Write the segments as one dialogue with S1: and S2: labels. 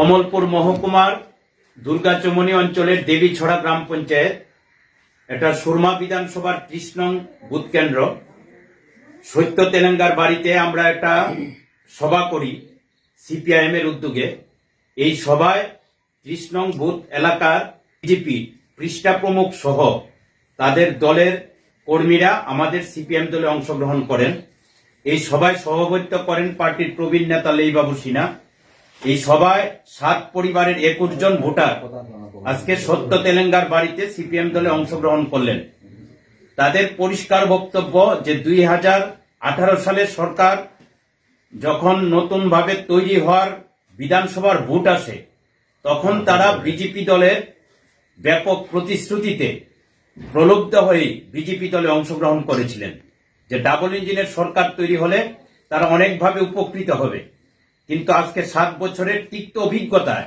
S1: কমলপুর মহকুমার দুর্গাচমনি অঞ্চলের দেবীছড়া গ্রাম পঞ্চায়েত। এটা সুরমা বিধানসভার ত্রিশ নং বুথ কেন্দ্র। সত্য তেলেঙ্গার বাড়িতে আমরা একটা সভা করি সিপিআইএম এর উদ্যোগে। এই সভায় নং বুথ এলাকার বিজেপি পৃষ্ঠা প্রমুখ সহ তাদের দলের কর্মীরা আমাদের সিপিএম দলে অংশগ্রহণ করেন। এই সভায় সভাপতিত্ব করেন পার্টির প্রবীণ নেতা লেইবাবু সিনহা। এই সভায় সাত পরিবারের একুশ জন ভোটার আজকে সত্য তেলেঙ্গার বাড়িতে সিপিএম দলে অংশগ্রহণ করলেন। তাদের পরিষ্কার বক্তব্য যে দুই হাজার আঠারো সালে সরকার যখন নতুনভাবে তৈরি হওয়ার বিধানসভার ভোট আসে, তখন তারা বিজেপি দলের ব্যাপক প্রতিশ্রুতিতে প্রলুব্ধ হয়ে বিজেপি দলে অংশগ্রহণ করেছিলেন। যে ডাবল ইঞ্জিনের সরকার তৈরি হলে তারা অনেকভাবে উপকৃত হবে। কিন্তু আজকে সাত বছরের তিক্ত অভিজ্ঞতায়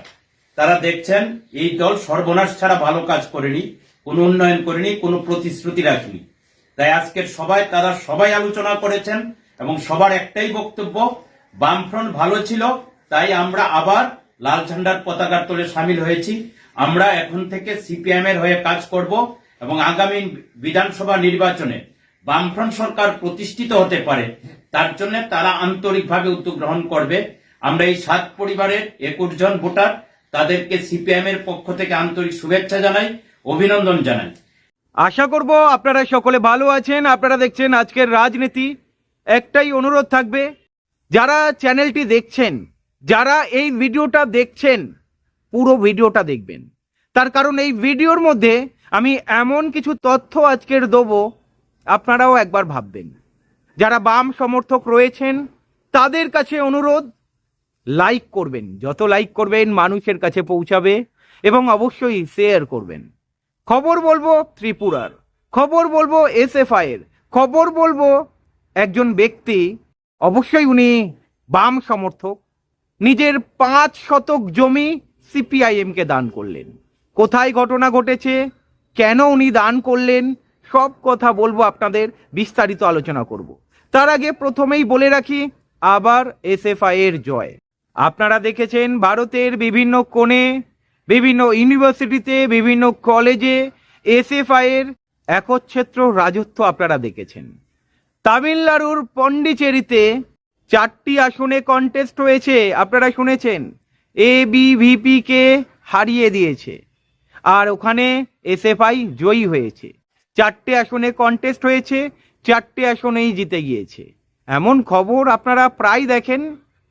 S1: তারা দেখছেন, এই দল সর্বনাশ ছাড়া ভালো কাজ করেনি, কোনো উন্নয়ন করেনি, কোনো প্রতিশ্রুতি রাখেনি। তাই আজকের সবাই তারা সবাই আলোচনা করেছেন এবং সবার একটাই বক্তব্য, বামফ্রন্ট ভালো ছিল, তাই আমরা আবার লাল ঝান্ডার পতাকার তলে সামিল হয়েছি। আমরা এখন থেকে সিপিএম এর হয়ে কাজ করব এবং আগামী বিধানসভা নির্বাচনে বামফ্রন্ট সরকার প্রতিষ্ঠিত হতে পারে, তার জন্য তারা আন্তরিকভাবে উদ্যোগ গ্রহণ করবে। আমরা এই সাত পরিবারের একুশ জন ভোটার তাদেরকে সিপিএম এর পক্ষ থেকে আন্তরিক শুভেচ্ছা জানাই, অভিনন্দন জানাই।
S2: আশা করব আপনারা সকলে ভালো আছেন, আপনারা দেখছেন আজকের রাজনীতি। একটাই অনুরোধ থাকবে, যারা চ্যানেলটি দেখছেন, যারা এই ভিডিওটা দেখছেন, পুরো ভিডিওটা দেখবেন। তার কারণ এই ভিডিওর মধ্যে আমি এমন কিছু তথ্য আজকের দেবো, আপনারাও একবার ভাববেন। যারা বাম সমর্থক রয়েছেন, তাদের কাছে অনুরোধ লাইক করবেন। যত লাইক করবেন, মানুষের কাছে পৌঁছাবে এবং অবশ্যই শেয়ার করবেন। খবর বলব ত্রিপুরার, খবর বলব এসএফআই এর খবর বলব একজন ব্যক্তি, অবশ্যই উনি বাম সমর্থক। নিজের পাঁচ শতক জমি সিপিআইএমকে দান করলেন। কোথায় ঘটনা ঘটেছে, কেন উনি দান করলেন, সব কথা বলব আপনাদের, বিস্তারিত আলোচনা করব। তার আগে প্রথমেই বলে রাখি, আবার এসএফআই এর জয়। আপনারা দেখেছেন ভারতের বিভিন্ন কোণে, বিভিন্ন ইউনিভার্সিটিতে, বিভিন্ন কলেজে এসএফআই এর একচ্ছত্র রাজত্ব আপনারা দেখেছেন। তামিলনাড়ুর পন্ডিচেরিতে চারটি আসনে কন্টেস্ট হয়েছে, আপনারা শুনেছেন? এ বিভিপি কে হারিয়ে দিয়েছে। আর ওখানে এসএফআই জয়ী হয়েছে। চারটে আসনে কন্টেস্ট হয়েছে, চারটে আসনেই জিতে গিয়েছে। এমন খবর আপনারা প্রায় দেখেন,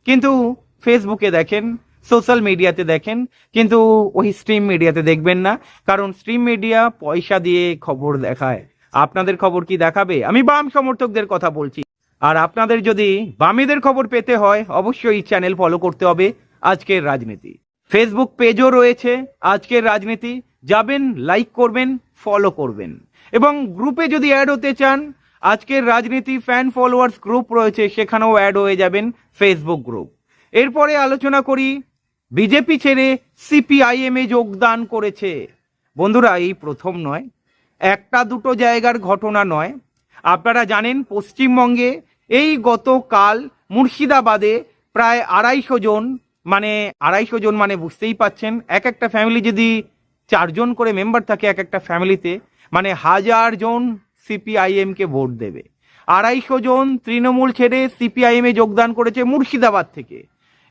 S2: কিন্তু ফেসবুকে দেখেন সোশ্যাল মিডিয়াতে দেখেন, কিন্তু ওই স্ট্রিম মিডিয়াতে দেখবেন না, কারণ স্ট্রিম মিডিয়া পয়সা দিয়ে খবর দেখায়। আপনাদের খবর কি দেখাবে? আমি বাম সমর্থকদের কথা বলছি। আর আপনাদের যদি বামেদের খবর পেতে হয়, অবশ্যই চ্যানেল ফলো করতে হবে আজকের রাজনীতি। ফেসবুক পেজও রয়েছে আজকের রাজনীতি। যাবেন লাইক করবেন ফলো করবেন। এবং গ্রুপে যদি অ্যাড হতে চান, আজকের রাজনীতি ফ্যান ফলোয়ার্স গ্রুপ রয়েছে, সেখানেও অ্যাড হয়ে যাবেন ফেসবুক গ্রুপ এরপরে আলোচনা করি, বিজেপি ছেড়ে সিপিআইএম যোগদান করেছে। বন্ধুরা, এই প্রথম নয়, একটা দুটো জায়গার ঘটনা নয়। আপনারা জানেন, পশ্চিমবঙ্গে এই গতকাল মুর্শিদাবাদে প্রায় আড়াইশো জন মানে আড়াইশো জন মানে বুঝতেই পাচ্ছেন, এক একটা ফ্যামিলি যদি চারজন করে মেম্বার থাকে এক একটা ফ্যামিলিতে মানে হাজার জন সিপিআইএমকে ভোট দেবে। আড়াইশো জন তৃণমূল ছেড়ে সিপিআইএমে যোগদান করেছে মুর্শিদাবাদ থেকে।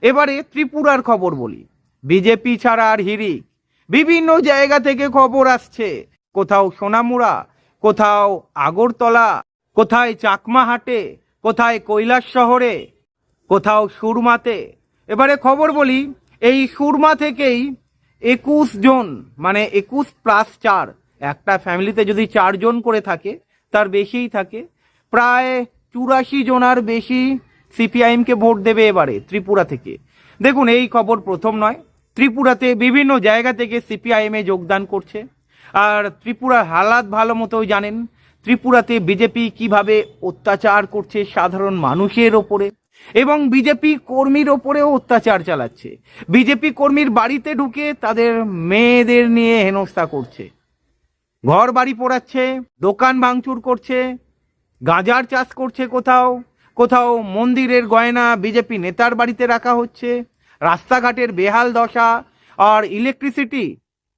S2: এবারে ত্রিপুরার খবর বলি। বিজেপি ছাড়া আর হিরিক বিভিন্ন জায়গা থেকে খবর আসছে। কোথাও সোনামুড়া, কোথাও আগরতলা, কোথায় চাকমাহাটে, কোথায় কৈলাস শহরে, কোথাও সুরমাতে। এবারে খবর বলি, এই সুরমা থেকেই একুশ জন মানে একুশ প্লাস চার, একটা ফ্যামিলিতে যদি চারজন করে থাকে, তার বেশিই থাকে, প্রায় চুরাশি জনার বেশি সিপিআইএমকে ভোট দেবে এবারে ত্রিপুরা থেকে। দেখুন, এই খবর প্রথম নয়। ত্রিপুরাতে বিভিন্ন জায়গা থেকে সিপিআইএমে যোগদান করছে। আর ত্রিপুরার হালাত ভালো মতোই জানেন, ত্রিপুরাতে বিজেপি কীভাবে অত্যাচার করছে সাধারণ মানুষের ওপরে এবং বিজেপি কর্মীর ওপরেও অত্যাচার চালাচ্ছে। বিজেপি কর্মীর বাড়িতে ঢুকে তাদের মেয়েদের নিয়ে হেনস্থা করছে। ঘর বাড়ি পোড়াচ্ছে, দোকান ভাঙচুর করছে, গাঁজার চাষ করছে কোথাও। কোথাও মন্দিরের গয়না বিজেপি নেতার বাড়িতে রাখা হচ্ছে, রাস্তাঘাটের বেহাল দশা আর ইলেকট্রিসিটি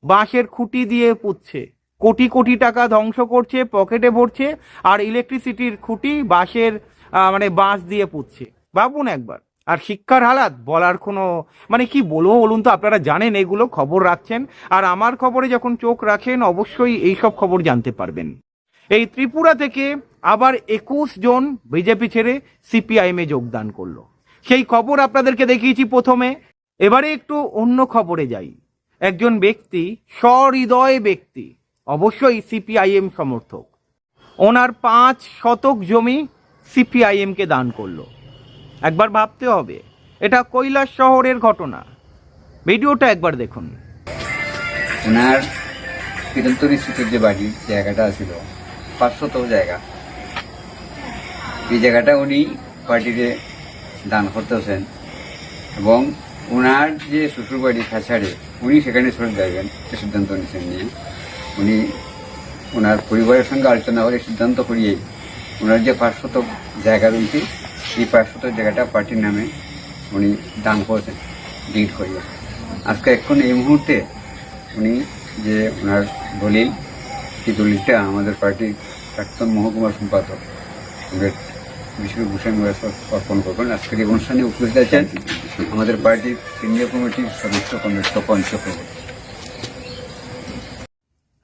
S2: বাঁশের খুঁটি দিয়ে পুঁতছে। কোটি কোটি টাকা ধ্বংস করছে, পকেটে ভরছে আর ইলেকট্রিসিটির খুঁটি বাঁশের মানে বাঁশ দিয়ে পুঁতছে। ভাবুন একবার। আর শিক্ষার হালাত বলার কোনো মানে কি বলব বলুন তো, আপনারা জানেন এগুলো, খবর রাখছেন। আর আমার খবরে যখন চোখ রাখেন, অবশ্যই এইসব খবর জানতে পারবেন। এই ত্রিপুরা থেকে আবার একুশ জন বিজেপি ছেড়ে সিপিআইএমে যোগদান করল। সেই খবর আপনাদেরকে দেখিয়েছি প্রথমে। এবারে একটু অন্য খবরে যাই। একজন ব্যক্তি সহৃদয় ব্যক্তি, অবশ্যই সিপিআইএম সমর্থক। ওনার পাঁচ শতক জমি সিপিআইএমকে দান করল। একবার ভাবতে হবে, এটা কৈলাস শহরের ঘটনা। ভিডিওটা একবার দেখুন।
S3: ওনার কিরন্তরী স্ট্রিটের যে বাড়ির জায়গাটা ছিল পাঁচশত জায়গা। এই জায়গাটা উনি পার্টিতে দান করতেছেন। এবং ওনার যে শ্বশুর বাড়ি খাঁচাড়ে উনি সেখানে চলে যাবেন সে সিদ্ধান্ত নিয়েছেন নিয়ে। উনি ওনার পরিবারের সঙ্গে আলোচনা করে সিদ্ধান্ত করিয়েই ওনার যে পাঁচশত জায়গা রয়েছে, সেই পাঁচশত জায়গাটা পার্টির নামে উনি দান করেছেন ডিট করিয়ে। আজকে এখন এই মুহূর্তে উনি যে ওনার দলিল সেই দলিলটা আমাদের পার্টির প্রাক্তন মহকুমা সম্পাদক ভূষণ অর্পণ করবেন। আজকের এই অনুষ্ঠানে উপস্থিত আছেন আমাদের পার্টির কেন্দ্রীয় কমিটির সদস্য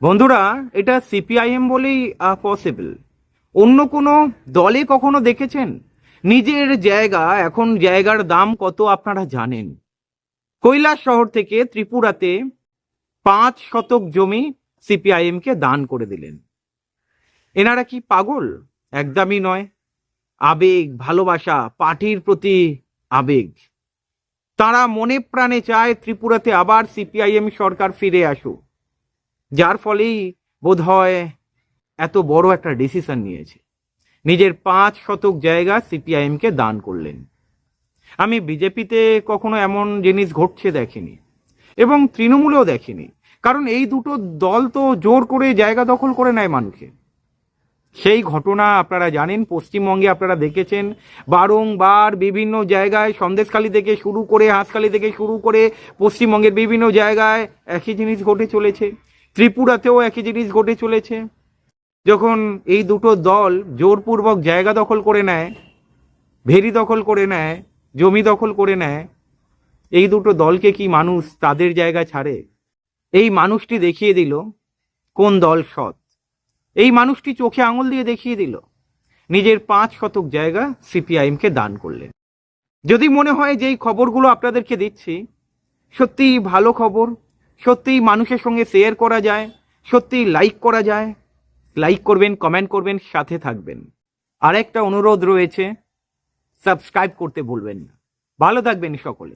S2: বন্ধুরা, এটা সিপিআইএম বলেই পসিবল অন্য কোনো দলে কখনো দেখেছেন? নিজের জায়গা, এখন জায়গার দাম কত আপনারা জানেন? কৈলাস শহর থেকে ত্রিপুরাতে পাঁচ শতক জমি সিপিআইএমকে দান করে দিলেন। এনারা কি পাগল? একদমই নয়। আবেগ, ভালোবাসা, পার্টির প্রতি আবেগ। তারা মনে প্রাণে চায় ত্রিপুরাতে আবার সিপিআইএম সরকার ফিরে আসুক। যার ফলেই বোধ হয় এত বড় একটা ডিসিশন নিয়েছে। নিজের পাঁচ শতক জায়গা সিপিআইএমকে দান করলেন। আমি বিজেপিতে কখনো এমন জিনিস ঘটছে দেখিনি এবং তৃণমূলেও দেখিনি। কারণ এই দুটো দল তো জোর করে জায়গা দখল করে নেয় মানুষে সেই ঘটনা আপনারা জানেন, পশ্চিমবঙ্গে আপনারা দেখেছেন। বারংবার বিভিন্ন জায়গায় সন্দেশখালী থেকে শুরু করে হাঁসখালি থেকে শুরু করে পশ্চিমবঙ্গের বিভিন্ন জায়গায় একই জিনিস ঘটে চলেছে। ত্রিপুরাতেও একই জিনিস ঘটে চলেছে। যখন এই দুটো দল জোরপূর্বক জায়গা দখল করে নেয়, ভেরি দখল করে নেয়, জমি দখল করে নেয়, এই দুটো দলকে কি মানুষ তাদের জায়গা ছাড়ে? এই মানুষটি দেখিয়ে দিল কোন দল সৎ। এই মানুষটি চোখে আঙুল দিয়ে দেখিয়ে দিল। নিজের পাঁচ শতক জায়গা সিপিআইএমকে দান করলেন। যদি মনে হয় যে এই খবরগুলো আপনাদেরকে দিচ্ছি, সত্যিই ভালো খবর, সত্যিই মানুষের সঙ্গে শেয়ার করা যায়, সত্যিই লাইক করা যায় লাইক করবেন কমেন্ট করবেন, সাথে থাকবেন। আর একটা অনুরোধ রয়েছে সাবস্ক্রাইব করতে ভুলবেন না। ভালো থাকবেন সকলে।